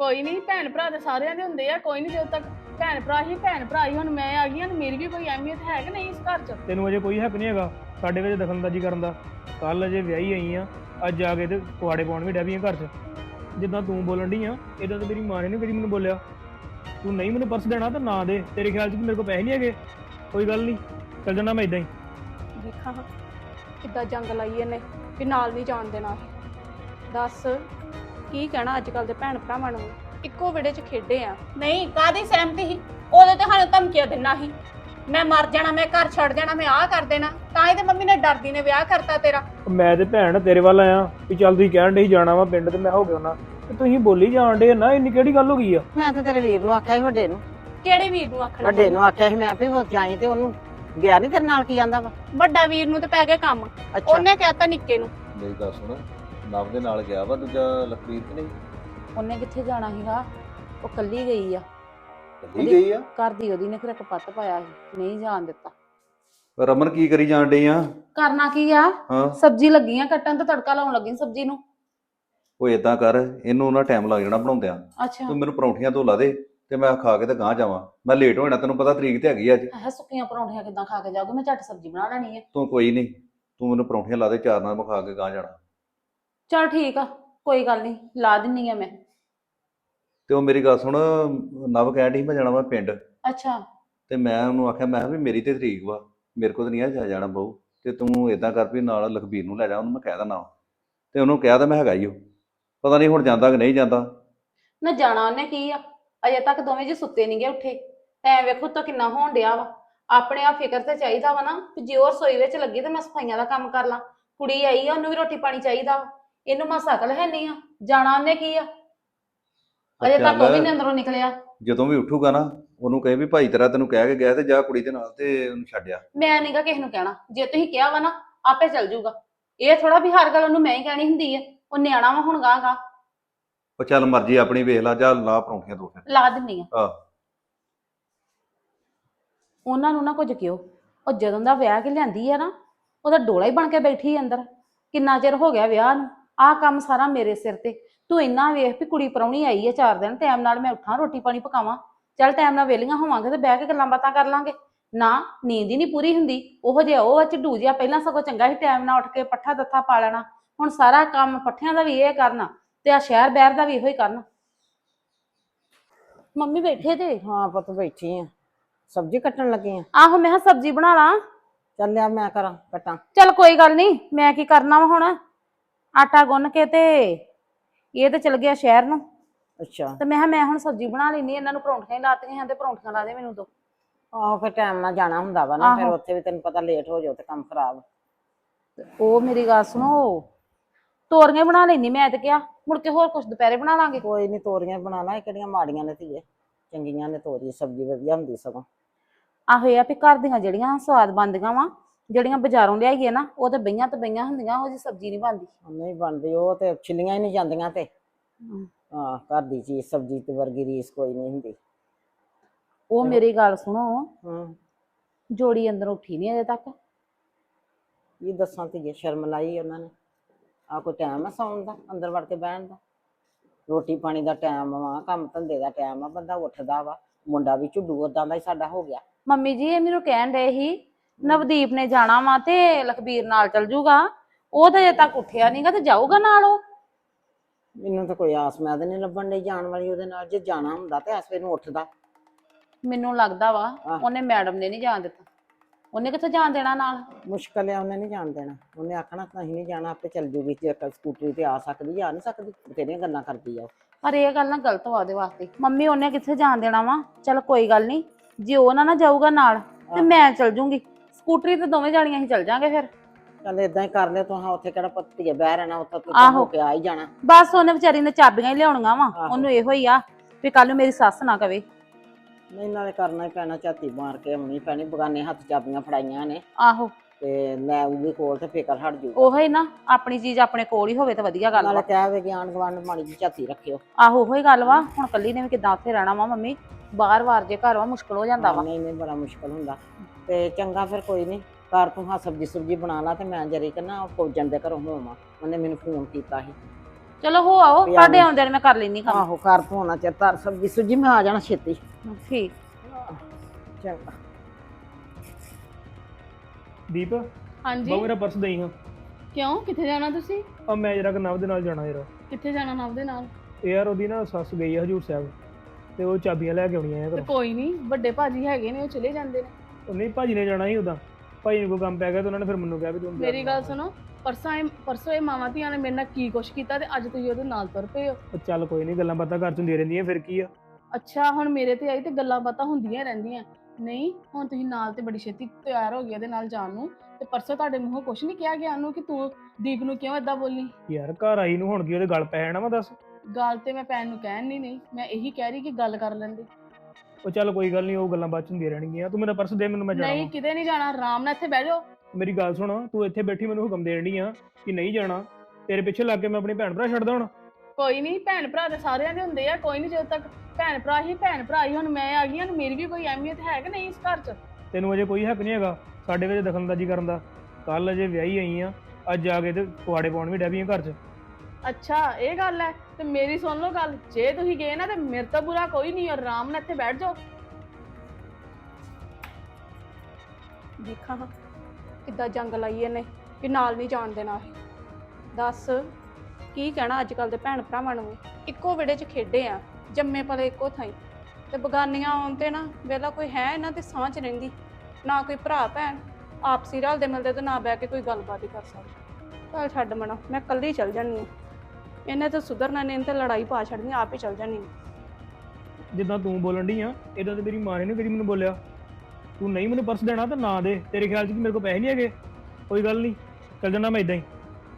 ਕੋਈ ਨਹੀਂ ਭੈਣ ਭਰਾ ਤੇ ਸਾਰਿਆਂ ਦੇ ਹੁੰਦੇ ਆ ਕੋਈ ਨਹੀਂ ਜਦੋਂ ਤੱਕ ਭੈਣ ਭਰਾ ਹੀ ਭੈਣ ਭਰਾ ਹੀ ਹੁਣ ਮੈਂ ਆ ਗਈ ਹਾਂ ਤੇ ਮੇਰੀ ਵੀ ਕੋਈ ਅਹਿਮੀਅਤ ਹੈ ਕਿ ਨਹੀਂ ਇਸ ਘਰ 'ਚ? ਤੈਨੂੰ ਅਜੇ ਕੋਈ ਹੱਕ ਨਹੀਂ ਹੈਗਾ ਸਾਡੇ ਵਿੱਚ ਦਖਲਅੰਦਾਜ਼ੀ ਕਰਨ ਦਾ। ਕੱਲ ਅਜੇ ਵਿਆਹੀ ਆਈ ਆ ਅੱਜ ਜਾ ਕੇ ਤੇ ਕੁਆੜੇ ਪਾਉਣ ਵੀ ਡੈਬੀਆਂ ਘਰ 'ਚ। ਜਿੱਦਾਂ ਤੂੰ ਬੋਲਣ ਡਈ ਆ ਇਦਾਂ ਤਾਂ ਮੇਰੀ ਮਾਂ ਨੇ ਨਹੀਂ ਕਦੀ ਮੈਨੂੰ ਬੋਲਿਆ। ਤੂੰ ਨਹੀਂ ਮੈਨੂੰ ਪਰਸ ਦੇਣਾ ਤਾਂ ਨਾ ਦੇ ਤੇਰੇ ਖਿਆਲ 'ਚ ਵੀ ਮੇਰੇ ਕੋਲ ਪੈਸੇ ਨਹੀਂ ਹੈਗੇ? ਕੋਈ ਗੱਲ ਨਹੀਂ ਚੱਲ ਜਾਣਾ ਮੈਂ ਇਦਾਂ ਹੀ। ਹਾਂ ਕਿੱਦਾਂ ਜੰਗ ਲਾਈ ਇਹਨੇ ਵੀ ਨਾਲ ਨਹੀਂ ਜਾਣ ਦੇਣਾ। ਦੱਸ ਕੀ ਕਹਿਣਾ ਅੱਜ ਕੱਲ ਦੇ ਭੈਣ ਭਰਾਵਾਂ ਨੂੰ? ਇੱਕੋ ਵਿੜੇ 'ਚ ਖੇਡੇ ਆ। ਨਹੀਂ ਕਾਦੀ ਸਹਿਮਤੀ ਸੀ? ਉਹਦੇ ਤੇ ਸਾਨੂੰ ਧਮਕੀਆਂ ਦਿੰਨਾ ਸੀ। ਮੈਂ ਮਰ ਜਾਣਾ ਮੈਂ ਘਰ ਛੱਡ ਜਾਣਾ ਮੈਂ ਆਹ ਕਰ ਦੇਣਾ। ਤਾਂ ਤੇ ਮੰਮੀ ਨੇ ਡਰਦੀ ਨੇ ਵਿਆਹ ਕਰਤਾ ਤੇਰਾ। ਮੈਂ ਤੇ ਭੈਣ ਤੇਰੇ ਵੱਲ ਆਇਆ ਵੀ ਚੱਲ ਤੁਸੀਂ ਕਹਿਣ ਡਈ ਜਾਣਾ ਵਾ ਪਿੰਡ ਤੇ ਮੈਂ ਹੋ ਗਿਆ ਨਾ। ਤੇ ਤੁਸੀਂ ਬੋਲੀ ਜਾਣ ਡੇ ਨਾ ਇੰਨੀ ਕਿਹੜੀ ਗੱਲ ਹੋ ਗਈ ਆ? ਮੈਂ ਤਾਂ ਤੇਰੇ ਵੀਰ ਨੂੰ ਆਖਿਆ ਸੀ ਵੱਡੇ ਨੂੰ। ਕਿਹੜੇ ਵੀਰ ਨੂੰ ਆਖਣਾ? ਵੱਡੇ ਨੂੰ ਆਖਿਆ ਸੀ ਮੈਂ ਵੀ ਹੋ ਜਾਈ ਤੇ ਉਹਨੂੰ ਗਿਆ ਨਹੀਂ ਤੇਰੇ ਨਾਲ ਕੀ ਆਂਦਾ ਵਾ? ਵੱਡਾ ਵੀਰ ਨੂੰ ਤੇ ਪੈ ਗਿਆ ਕੰਮ। ਅੱਛਾ। ਉਹਨੇ ਕਹਿਤਾ ਨਿੱਕੇ ਨੂੰ। ਮੇਰੀ ਗੱਲ ਸੁਣ। ਨਵ ਦੇ ਨਾਲ ਗਿਆ ਵਾ ਦੂਜਾ ਲਖਵੀਰ ਕਿ ਨਹੀਂ? ਉਹਨੇ ਕਿੱਥੇ ਜਾਣਾ ਸੀਗਾ ਉਹ ਕੱਲੀ ਗਈ ਆ। ਕੱਲੀ ਗਈ ਆ? ਘਰ ਦੀ ਉਹਦੀ ਨੇ ਫਿਰ ਕਪੱਤ ਪਾਇਆ ਸੀ ਨਹੀਂ ਜਾਣ ਦਿੱਤਾ। ਰਮਨ ਕੀ ਕਰੀ ਜਾਣ ਡਈ ਆ? ਕਰਨਾ ਕੀ ਆ? ਹਾਂ। ਸਬਜ਼ੀ ਲੱਗੀਆਂ ਕੱਟਣ ਤੇ ਤੜਕਾ ਲਾਉਣ ਲੱਗੀ ਸਬਜ਼ੀ ਨੂੰ। ਉਹ ਇਦਾਂ ਕਰ ਇਹਨੂੰ ਨਾ ਟਾਈਮ ਲੱਗ ਜਾਣਾ ਬਣਾਉਂਦਿਆਂ। ਅੱਛਾ। ਤੂੰ ਮੈਨੂੰ ਪਰੌਂਠੀਆਂ ਤੋਂ ਲਾ ਦੇ ਤੇ ਮੈਂ ਖਾ ਕੇ ਤੇ ਗਾਂ ਜਾਵਾਂ। ਮੈਂ ਲੇਟ ਹੋਣਾ ਤੈਨੂੰ ਪਤਾ ਤਰੀਕ ਤੇ ਹੈਗੀ ਅੱਜ। ਆਹ ਸੁੱਕੀਆਂ ਪਰੌਂਠੀਆਂ ਕਿੱਦਾਂ ਖਾ ਕੇ ਜਾਓਗੇ ਮੈਂ ਝੱਟ ਸਬਜ਼ੀ ਬਣਾ ਲੈਣੀ ਹੈ ਤੂੰ ਕੋਈ ਨਹੀਂ ਤੂੰ ਮੈਨੂੰ ਪਰੌਂਠੀਆਂ ਲਾ ਦੇ ਚਾਰ ਨਾਲ ਮੈਂ ਖਾ ਕੇ ਗਾਂ ਜਾਣਾ। ਚਲ ਠੀਕ ਆ ਕੋਈ ਗੱਲ ਨਹੀਂ ਲਾ ਦਿੰਨੀ ਆ ਮੈਂ। ਤੇ ਉਹ ਮੇਰੀ ਗੱਲ ਸੁਣ ਨਵ ਕਹਿਣ ਡਈ ਸੀ ਮੈਂ ਜਾਣਾ ਵਾ ਪਿੰਡ। ਅੱਛਾ। ਤੇ ਮੈਂ ਉਹਨੂੰ ਆਖਿਆ ਮੈਂ ਕਿਹਾ ਵੀ ਮੇਰੀ ਤੇ ਤਰੀਕ ਵਾ ਮੇਰੇ ਕੋਲ ਤਾਂ ਨਹੀਂ ਆ ਜਾ ਜਾਣਾ ਬਹੁ। ਤੇ ਤੂੰ ਇਦਾਂ ਕਰ ਵੀ ਨਾਲ ਲਖਬੀਰ ਨੂੰ ਲੈ ਜਾ ਉਹਨੂੰ ਮੈਂ ਕਹਿ ਦਿੰਦਾ ਤੇ ਉਹਨੂੰ ਕਿਹਾ ਤਾਂ ਮੈਂ ਹੈਗਾ ਹੀ ਉਹ ਪਤਾ ਨਹੀਂ ਹੁਣ ਜਾਂਦਾ ਕਿ ਨਹੀਂ ਜਾਂਦਾ। ਨਾ ਜਾਣਾ ਉਹਨੇ ਕੀ ਆ? ਅਜੇ ਤੱਕ ਦੋਵੇਂ ਜੀ ਸੁੱਤੇ ਨਹੀਂ ਗਏ ਉੱਠੇ। ਐ ਵੇਖੋ ਤਾਂ ਕਿੰਨਾ ਹੋਣ ਡਿਆ ਵਾ। ਆਪਣੇ ਆ ਫਿਕਰ ਤੇ ਚਾਹੀਦਾ ਵਾ ਨਾ ਕਿ ਜੇ ਉਹ ਰਸੋਈ ਵਿੱਚ ਲੱਗੀ ਤੇ ਮੈਂ ਸਫਾਈਆਂ ਦਾ ਕੰਮ ਕਰ ਲਾਂ। ਕੁੜੀ ਆਈ ਆ ਉਹਨੂੰ ਵੀ ਰੋਟੀ ਪਾਣੀ ਚਾਹੀਦਾ ਵਾ। ਇਹਨੂੰ ਮੈਂ ਅਕਲ ਹੈ ਨਹੀਂ ਆ ਜਾਣਾ ਉਹਨੇ ਕੀ ਆ? ਅਜੇ ਤੱਕ ਉਹ ਵੀ ਨੀ ਅੰਦਰੋਂ ਨਿਕਲਿਆ। ਜਦੋਂ ਵੀ ਉੱਠੂਗਾ ਨਾ ਉਹਨੂੰ ਕਹੇ ਵੀ ਭਾਈ ਤੇਰਾ ਤੈਨੂੰ ਕਹਿ ਕੇ ਗਿਆ ਤੇ ਜਾ ਕੁੜੀ ਦੇ ਨਾਲ ਤੇ ਉਹਨੂੰ ਛੱਡਿਆ ਮੈਂ ਨਹੀਂਗਾ ਕਿਸੇ ਨੂੰ ਕਹਿਣਾ। ਜੇ ਤੁਸੀਂ ਕਿਹਾ ਵਾ ਨਾ ਆਪੇ ਚੱਲ ਜੂਗਾ। ਇਹ ਥੋੜਾ ਵੀ ਹਰ ਗੱਲ ਉਹਨੂੰ ਮੈਂ ਹੀ ਕਹਿਣੀ ਹੁੰਦੀ ਹੈ ਉਹ ਨਿਆਣਾ ਵਾ ਹੁਣ ਗਾਂ ਗਾਂ ਉਹ ਚੱਲ ਮਰਜ਼ੀ ਆਪਣੀ ਵੇਖ ਲਾ ਜਾ ਲਾ ਪਰੌਂਠੀਆਂ ਦੋ ਫਿਰ। ਲਾ ਦਿੰਨੀ ਆ। ਆਹ। ਉਹਨਾਂ ਨੂੰ ਨਾ ਕੁਝ ਕਿਉ ਉਹ ਜਦੋਂ ਦਾ ਵਿਆਹ ਕੇ ਲਿਆਂਦੀ ਆ ਨਾ ਉਹਦਾ ਡੋਲਾ ਹੀ ਬਣ ਕੇ ਬੈਠੀ ਆ ਅੰਦਰ। ਕਿੰਨਾ ਚਿਰ ਹੋ ਗਿਆ ਵਿਆਹ ਨੂੰ। ਆਹ ਕੰਮ ਸਾਰਾ ਮੇਰੇ ਸਿਰ ਤੇ। ਤੂੰ ਇੰਨਾ ਵੇਖ ਵੀ ਕੁੜੀ ਪਰੌਣੀ ਆਈ ਆ ਚਾਰ ਦਿਨ ਟਾਈਮ ਨਾਲ ਮੈਂ ਉੱਠਾਂ ਰੋਟੀ ਪਾਣੀ ਪਕਾਵਾਂ। ਚੱਲ ਟਾਈਮ ਨਾਲ ਵੇਲੀਆਂ ਹੋਵਾਂਗੇ ਤੇ ਬਹਿ ਕੇ ਗੱਲਾਂ ਬਾਤਾਂ ਕਰ ਲਾਂਗੇ। ਨਾ ਨੀਂਦ ਹੀ ਨਹੀਂ ਪੂਰੀ ਹੁੰਦੀ। ਉਹੋ ਜਿਹਾ ਉਹ ਝੱਡੂ ਜਿਹਾ ਪਹਿਲਾਂ ਸਗੋਂ ਚੰਗਾ ਸੀ ਟਾਈਮ ਨਾਲ ਉੱਠ ਕੇ ਪੱਠਾ ਦੱਥਾ ਪਾ ਲੈਣਾ। ਹੁਣ ਸਾਰਾ ਕੰਮ ਪੱਠਿਆਂ ਦਾ ਵੀ ਇਹ ਕਰਨਾ ਤੇ ਆ ਸ਼ਹਿਰ ਬਹਿਰ ਦਾ ਵੀ ਇਹੋ ਹੀ ਕਰਨਾ। ਮੰਮੀ ਬੈਠੇ ਤੇ ਹਾਂ ਪੁੱਤ ਬੈਠੀ ਆ। ਸਬਜ਼ੀ ਕੱਟਣ ਲੱਗੀ ਆ। ਆਹੋ ਮੈਂ ਕਿਹਾ ਸਬਜ਼ੀ ਬਣਾ ਲਾਂ। ਚੱਲ ਲਿਆ ਮੈਂ ਕਰਾਂ ਕੱਟਾਂ ਚੱਲ ਕੋਈ ਗੱਲ ਨਹੀਂ ਮੈਂ ਕੀ ਕਰਨਾ ਵਾ ਹੁਣ? ਆਟਾ ਗੁੰਨ ਕੇ ਤੇ ਇਹ ਤੇ ਚਲ ਗਿਆ ਸ਼ਹਿਰ ਨੂੰ। ਅੱਛਾ। ਤੇ ਮੈਂ ਕਿਹਾ ਮੈਂ ਹੁਣ ਸਬਜ਼ੀ ਬਣਾ ਲੈਣੀ ਇਹਨਾਂ ਨੂੰ ਪਰੌਂਠੀਆਂ ਹੀ ਲਾਤੀਆਂ ਤੇ ਪਰੌਂਠੀਆਂ ਲਾ ਦੇ ਮੈਨੂੰ ਦੋ। ਆਹੋ ਫਿਰ ਟਾਈਮ ਨਾਲ ਜਾਣਾ ਹੁੰਦਾ ਵਾ ਨਾ ਫਿਰ। ਉੱਥੇ ਵੀ ਤੈਨੂੰ ਪਤਾ ਲੇਟ ਹੋ ਜਾਓ ਤੇ ਕੰਮ ਖਰਾਬ। ਉਹ ਮੇਰੀ ਗੱਲ ਸੁਣੋ ਤੋਰੀਆਂ ਬਣਾ ਲੈਣੀ ਮੈਂ ਤੇ ਕਿਹਾ ਮੁੜ ਕੇ ਹੋਰ ਕੁਝ ਦੁਪਹਿਰੇ ਬਣਾ ਲਾਂਗੇ। ਕੋਈ ਨਹੀਂ ਤੋਰੀਆਂ ਬਣਾ ਲਾ ਇਹ ਕਿਹੜੀਆਂ ਮਾੜੀਆਂ ਨੇ ਧੀਏ। ਚੰਗੀਆਂ ਨੇ ਤੋਰੀ ਸਬਜ਼ੀ ਵਧੀਆ ਹੁੰਦੀ ਸਗੋਂ। ਆਹੋ ਇਹ ਆ ਵੀ ਘਰ ਦੀਆਂ ਜਿਹੜੀਆਂ ਸਵਾਦ ਬਣਦੀਆਂ ਵਾ ਜਿਹੜੀਆਂ ਬਾਜ਼ਾਰੋਂ ਲਿਆਈਏ ਨਾ ਉਹ ਤੇ ਬਈਆਂ ਤੇ ਬਈਆਂ ਹੁੰਦੀਆਂ ਉਹ ਜੀ ਸਬਜ਼ੀ ਨਹੀਂ ਬਣਦੀ। ਨਹੀਂ ਬਣਦੀ ਉਹ ਤੇ ਛਿੱਲੀਆਂ ਹੀ ਨਹੀਂ ਜਾਂਦੀਆਂ ਤੇ। ਹਾਂ ਘਰ ਦੀ ਚੀਜ਼ ਸਬਜ਼ੀ ਤੇ ਵਰਗੀ ਰੀਸ ਕੋਈ ਨਹੀਂ ਹੁੰਦੀ। ਉਹ ਮੇਰੀ ਗੱਲ ਸੁਣੋ। ਹੂੰ। ਜੋੜੀ ਅੰਦਰ ਉੱਠੀ ਨਹੀਂ ਅਜੇ ਤੱਕ। ਕੀ ਦੱਸਾਂ ਧੀਏ ਸ਼ਰਮ ਲਾਈ ਉਹਨਾਂ ਨੇ। ਆ ਕੋਈ ਟਾਈਮ ਆ ਸੌਣ ਦਾ ਅੰਦਰ ਵੜ ਕੇ ਬਹਿਣ ਦਾ। ਰੋਟੀ ਪਾਣੀ ਦਾ ਟਾਈਮ ਵਾ ਕੰਮ ਧੰਦੇ ਦਾ ਟਾਈਮ ਆ ਬੰਦਾ ਉੱਠਦਾ ਵਾ। ਮੁੰਡਾ ਵੀ ਝੁੱਡੂ ਉਦਾਂ ਦਾ ਹੀ ਸਾਡਾ ਹੋ ਗਿਆ। ਮੰਮੀ ਜੀ ਇਹ ਮੈਨੂੰ ਕਹਿਣ ਡਏ ਸੀ ਨਵਦੀਪ ਨੇ ਜਾਣਾ ਵਾ ਤੇ ਲਖਬੀਰ ਨਾਲ ਚਲ ਜੂਗਾ। ਉਹ ਤਾਂ ਅਜੇ ਤੱਕ ਉੱਠਿਆ ਨਹੀਂਗਾ ਤੇ ਜਾਊਗਾ ਨਾਲ ਉਹ? ਮੈਨੂੰ ਤਾਂ ਕੋਈ ਆਸ ਮੈਦ ਨਹੀਂ ਲੱਭਣ ਡਈ ਜਾਣ ਵਾਲੀ ਉਹਦੇ ਨਾਲ ਜੇ ਜਾਣਾ ਹੁੰਦਾ ਤੇ ਐਸ ਵੇਲੇ ਨੂੰ ਉੱਠਦਾ। ਮੈਨੂੰ ਲੱਗਦਾ ਵਾ ਆਹ। ਉਹਨੇ ਮੈਡਮ ਨੇ ਨਹੀਂ ਜਾਣ ਦਿੱਤਾ। ਉਹਨੇ ਕਿੱਥੇ ਜਾਣ ਦੇਣਾ ਨਾਲ? ਮੁਸ਼ਕਲ ਆ ਉਹਨੇ ਨਹੀਂ ਜਾਣ ਦੇਣਾ। ਉਹਨੇ ਆਖਣਾ ਤਾਂ ਅਸੀਂ ਨਹੀਂ ਜਾਣਾ ਆਪੇ ਚੱਲ ਜੂਗੀ ਜੇ ਕ- ਸਕੂਟਰੀ ਤੇ ਆ ਸਕਦੀ ਆ ਨਹੀਂ ਸਕਦੀ ਬਥੇਰੀਆਂ ਗੱਲਾਂ ਕਰਦੀ ਆ ਉਹ। ਪਰ ਇਹ ਗੱਲ ਨਾ ਗਲਤ ਵਾ ਉਹਦੇ ਵਾਸਤੇ। ਮੰਮੀ ਉਹਨੇ ਕਿੱਥੇ ਜਾਣ ਦੇਣਾ ਵਾ? ਚਲ ਕੋਈ ਗੱਲ ਨਹੀਂ ਜੇ ਉਹ ਨਾ ਨਾ ਜਾਊਗਾ ਨਾਲ ਤੇ। ਮੈਂ ਚਲ ਜੂੰਗੀ। ਸਕੂਟਰੀ ਤੇ ਦੋਵੇਂ ਜਾਣੀਆਂ ਹੀ ਚਲ ਜਾਾਂਗੇ ਫਿਰ। ਚੱਲ ਇਦਾਂ ਹੀ ਕਰ ਲਿਓ ਤੂੰ ਹਾਂ ਉੱਥੇ ਕਿਹੜਾ ਪੱਤੀ ਬਹਿ ਰਹਿਣਾ ਉੱਥੇ ਤੂੰ ਆਹੋ। ਹੋ ਕੇ ਆ ਹੀ ਜਾਣਾ। ਬਸ ਉਹਨੇ ਵਿਚਾਰੀ ਨੇ ਚਾਬੀਆਂ ਹੀ ਲਿਆਉਣੀਆਂ ਵਾ ਆਹੋ। ਉਹਨੂੰ ਇਹੋ ਹੀ ਆ ਵੀ ਕੱਲ ਨੂੰ ਮੇਰੀ ਸੱਸ ਨਾ ਕਵੇ। ਨਹੀਂ ਨਾਲੇ ਕਰਨਾ ਹੀ ਪੈਣਾ ਝਾਤੀ ਮਾਰ ਕੇ ਆਉਣੀ ਪੈਣੀ ਬਗਾਨੇ ਹੱਥ ਚਾਬੀਆਂ ਫੜਾਈਆਂ ਨੇ। ਆਹੋ। ਤੇ ਲੈ ਆਊਗੀ ਕੋਲ ਤੇ ਫਿਕਰ ਹਟ ਜੂ। ਉਹੋ ਹੀ ਨਾ ਆਪਣੀ ਚੀਜ਼ ਆਪਣੇ ਕੋਲ ਹੀ ਹੋਵੇ ਤਾਂ ਵਧੀਆ ਗੱਲ ਨਾਲੇ ਵਾ। ਕਹਿ ਵੇ ਗਿਆਨ ਗਵਾਂਡ ਮਾੜੀ ਜੀ ਝਾਤੀ ਰੱਖਿਓ। ਆਹੋ ਉਹੋ ਹੀ ਗੱਲ ਵਾ ਹੁਣ ਕੱਲੀ ਨੇ ਵੀ ਕਿੱਦਾਂ ਉੱਥੇ ਰਹਿਣਾ ਵਾ ਮੰਮੀ ਬਾਹਰ ਵਾਰ ਜੇ ਘਰ ਵਾ ਮੁਸ਼ਕਲ ਹੋ ਜਾਂਦਾ ਵਾ। ਨਹੀਂ ਨਹੀਂ ਬੜਾ ਮੁਸ਼ਕਲ ਹੁੰਦਾ। ਤੇ ਚੰਗਾ ਫਿਰ ਕੋਈ ਨਹੀਂ ਘਰ ਤੂੰ ਹਾਂ ਸਬਜੀ ਸੁਬਜੀ ਬਣਾ ਲਾ ਤੇ ਮੈਂ ਜਰੀ ਕਰਨਾ ਉਹ ਫੌਜਣ ਦੇ ਘਰੋਂ ਹੋਵਾਂ। ਉਹਨੇ ਮੈਨੂੰ ਫੋਨ ਕੀਤਾ ਸੀ। ਚਲੋ ਹੋ ਆਓ ਵੀ ਤੁਹਾਡੇ। ਆਉਂਦੇ ਨੇ ਮੈਂ ਕਰ ਲੈਣੀ ਕੰਮ। ਆਹੋ ਘਰ ਧੋਣਾ ਚਿਰ ਧਰ ਸਬਜ਼ੀ ਸੁਜੀ ਮੈਂ ਆ ਜਾਣਾ ਛੇਤੀ। ਠੀਕ। ਚੰਗਾ। ਦੀਪ ਹਾਂਜੀ। ਬਹੁ ਮੇਰਾ ਪਰਸ ਦੇਈ ਹਾਂ। ਕਿਉਂ? ਕਿੱਥੇ ਜਾਣਾ ਤੁਸੀਂ? ਆ ਮੈਂ ਜਰਾ ਨਵ ਦੇ ਨਾਲ ਜਾਣਾ ਯਾਰ ਕਿੱਥੇ ਜਾਣਾ ਨਵ ਦੇ ਨਾਲ? ਇਹ ਯਾਰ ਉਹਦੀ ਨਾ ਸੱਸ ਗਈ ਆ ਹਜੂਰ ਸਾਹਿਬ ਤੇ ਉਹ ਚਾਬੀਆਂ ਲੈ ਕੇ ਆਉਣੀਆਂ ਆ ਤੇ ਘਰੋਂ। ਕੋਈ ਨਹੀਂ ਵੱਡੇ ਭਾਜੀ ਹੈਗੇ ਨੇ ਉਹ ਚਲੇ ਜਾਂਦੇ ਨੇ। ਉਹ ਨਹੀਂ ਭਾਜੀ ਨੇ ਜਾਣਾ ਸੀ ਉਦਾਂ ਭਾਜੀ ਨੂੰ ਕੋਈ ਕੰਮ ਪੈ ਗਿਆ ਤੇ ਉਹਨਾਂ ਨੇ ਫਿਰ ਮੈਨੂੰ ਕਿਹਾ ਵੀ ਤੂੰ ਮੇਰੀ ਗੱਲ ਸੁਣੋ ਪਰਸਾਂ ਇਹ ਪਰਸੋਂ ਇਹ ਮਾਵਾਂ ਧੀਆਂ ਨੇ ਮੇਰੇ ਨਾਲ ਕੀ ਕੁਛ ਕੀਤਾ ਤੇ ਅੱਜ ਤੁਸੀਂ ਉਹਦੇ ਨਾਲ ਤੁਰ ਪਏ ਹੋ। ਉਹ ਚੱਲ ਕੋਈ ਨਹੀਂ ਗੱਲਾਂ ਬਾਤਾਂ ਘਰ ਚ ਹੁੰਦੀਆਂ ਰਹਿੰਦੀਆਂ ਫਿਰ ਕੀ ਆ? ਅੱਛਾ ਹੁਣ ਮੇਰੇ ਤੇ ਆਈ ਤੇ ਗੱਲਾਂ ਬਾਤਾਂ ਹੁੰਦੀਆਂ ਰਹਿੰਦੀਆਂ। ਨਹੀਂ ਹੁਣ ਤੁਸੀਂ ਨਾਲ ਤੇ ਬੜੀ ਛੇਤੀ ਤਿਆਰ ਹੋ ਗਏ ਉਹਦੇ ਨਾਲ ਜਾਣ ਨੂੰ। ਤੇ ਪਰਸੋਂ ਤੁਹਾਡੇ ਮੂੰਹੋਂ ਕੁਛ ਨਹੀਂ ਕਿਹਾ ਗਿਆ ਉਹਨੂੰ ਕਿ ਤੂੰ ਦੀਪ ਨੂੰ ਕਿਉਂ ਏਦਾਂ ਬੋਲੀ? ਯਾਰ ਘਰ ਆਈ ਨੂੰ ਹੁਣ ਕੀ ਉਹਦੇ ਗੱਲ ਪੈ ਜਾਣਾ ਵਾ ਦੱਸ। ਗੱਲ ਤੇ ਮੈਂ ਪੈਣ ਨੂੰ ਕਹਿਣ ਨਹੀਂ ਨਹੀਂ। ਮੈਂ ਇਹੀ ਕਹਿ ਰਹੀ ਕਿ ਗੱਲ ਕਰ ਲੈਂਦੇ। ਉਹ ਚੱਲ ਕੋਈ ਗੱਲ ਨਹੀਂ ਉਹ ਗੱਲਾਂ ਬਾਅਦ ਚ ਹੁੰਦੀਆਂ ਰਹਿਣਗੀਆਂ। ਤੂੰ ਮੇਰਾ ਪਰਸ ਦੇ ਮੈਨੂੰ ਮੈਂ ਜਾਣਾ ਨਹੀਂ। ਕਿਤੇ ਨਹੀਂ ਜਾਣਾ ਆਰਾਮ ਨਾਲ ਇੱਥੇ ਬਹਿ ਜਾਓ। ਮੇਰੀ ਗੱਲ ਸੁਣ ਤੂੰ ਇੱਥੇ ਬੈਠੀ ਮੈਨੂੰ ਹੁਕਮ ਦੇਣ ਡਈ ਆ ਕਿ ਨਹੀਂ ਜਾਣਾ। ਤੇਰੇ ਪਿੱਛੇ ਲੱਗ ਕੇ ਮੈਂ ਆਪਣੀ ਭੈਣ ਭਰਾ ਛੱਡਦਾ ਹੁਣ। ਕੋਈ ਨਹੀਂ ਭੈਣ ਭਰਾ ਤੇ ਸਾਰਿਆਂ ਦੇ ਹੁੰਦੇ ਆ ਕੋਈ ਨਹੀਂ ਜਦੋਂ ਤੱਕ ਭੈਣ ਭਰਾ ਹੀ ਭੈਣ ਭਰਾ ਹੀ ਹੁਣ ਮੈਂ ਆ ਗਈ ਹਾਂ ਮੇਰੀ ਵੀ ਕੋਈ ਅਹਿਮੀਅਤ ਹੈ ਕਿ ਨਹੀਂ ਇਸ ਘਰ 'ਚ? ਤੈਨੂੰ ਅਜੇ ਕੋਈ ਹੱਕ ਨਹੀਂ ਹੈਗਾ ਸਾਡੇ ਵਿੱਚ ਦਖਲਅੰਦਾਜ਼ੀ ਕਰਨ ਦਾ। ਕੱਲ ਅਜੇ ਵਿਆਹੀ ਆਈ ਆ ਅੱਜ ਜਾ ਕੇ ਤੇ ਕੁਆੜੇ ਪਾਉਣ ਵੀ ਡੈ ਪਈ ਆ ਘਰ 'ਚ। ਅੱਛਾ, ਇਹ ਗੱਲ ਹੈ, ਤੇ ਮੇਰੀ ਸੁਣ ਲਓ ਗੱਲ, ਜੇ ਤੁਸੀਂ ਗਏ ਨਾ, ਤੇ ਮੇਰੇ ਤੋਂ ਬੁਰਾ ਕੋਈ ਨਹੀਂ, ਔਰ ਆਰਾਮ ਨਾਲ ਇੱਥੇ ਬੈਠ ਜਾਓ। ਦੇਖਾਂ ਹਾਂ, ਕਿੱਦਾਂ ਜੰਗ ਲਾਈ ਇਹਨੇ ਕਿ ਨਾਲ ਨਹੀਂ ਜਾਣ ਦੇਣਾ ਇਹ। ਦੱਸ, ਕੀ ਕਹਿਣਾ ਅੱਜ ਕੱਲ ਦੇ ਭੈਣ ਭਰਾਵਾਂ ਨੂੰ? ਇੱਕੋ ਵਿੜੇ 'ਚ ਖੇਡੇ ਆ, ਜੰਮੇ ਪਲੇ ਇੱਕੋ ਥਾਈ। ਤੇ ਬਗਾਨੀਆਂ ਆਉਣ ਤੇ ਨਾ ਵੇਲਾ ਕੋਈ ਹੈ ਇਹਨਾਂ ਤੇ ਸਾਂਝ ਰਹਿੰਦੀ। ਨਾ ਕੋਈ ਭਰਾ, ਭੈਣ, ਆਪਸੀ ਰਲਦੇ ਮਿਲਦੇ ਤੇ ਨਾ ਬਹਿ ਕੇ ਕੋਈ ਗੱਲਬਾਤ ਹੀ ਕਰ ਸਕਦਾ। ਚੱਲ ਛੱਡ ਮਣਾ ਮੈਂ ਕੱਲੀ ਚੱਲ ਜਾਨੀ ਆ ਇਹਨੇ ਤਾਂ ਸੁਧਰਨਾ ਨੇ ਇਹਨੇ ਤੇ ਲੜਾਈ ਪਾ ਛੱਡਣੀ ਆਪ ਹੀ ਚੱਲ ਆਂ। ਜਿੱਦਾਂ ਤੂੰ ਬੋਲਣ ਡਈ ਆ ਇਦਾਂ ਤੇ ਮੇਰੀ ਮਾਂ ਨੇ ਨੀ ਕਦੀ ਮੈਨੂੰ ਬੋਲਿਆ। ਤੂੰ ਨਹੀਂ ਮੈਨੂੰ ਪਰਸ ਦੇਣਾ ਤਾਂ ਨਾ ਦੇ ਤੇਰੇ ਖਿਆਲ 'ਚ ਕਿ ਮੇਰੇ ਕੋਲ ਪੈਸੇ ਨਹੀਂ ਹੈਗੇ? ਕੋਈ ਗੱਲ ਨਹੀਂ ਚੱਲ ਜਾਣਾ ਮੈਂ ਇਦਾਂ ਹੀ।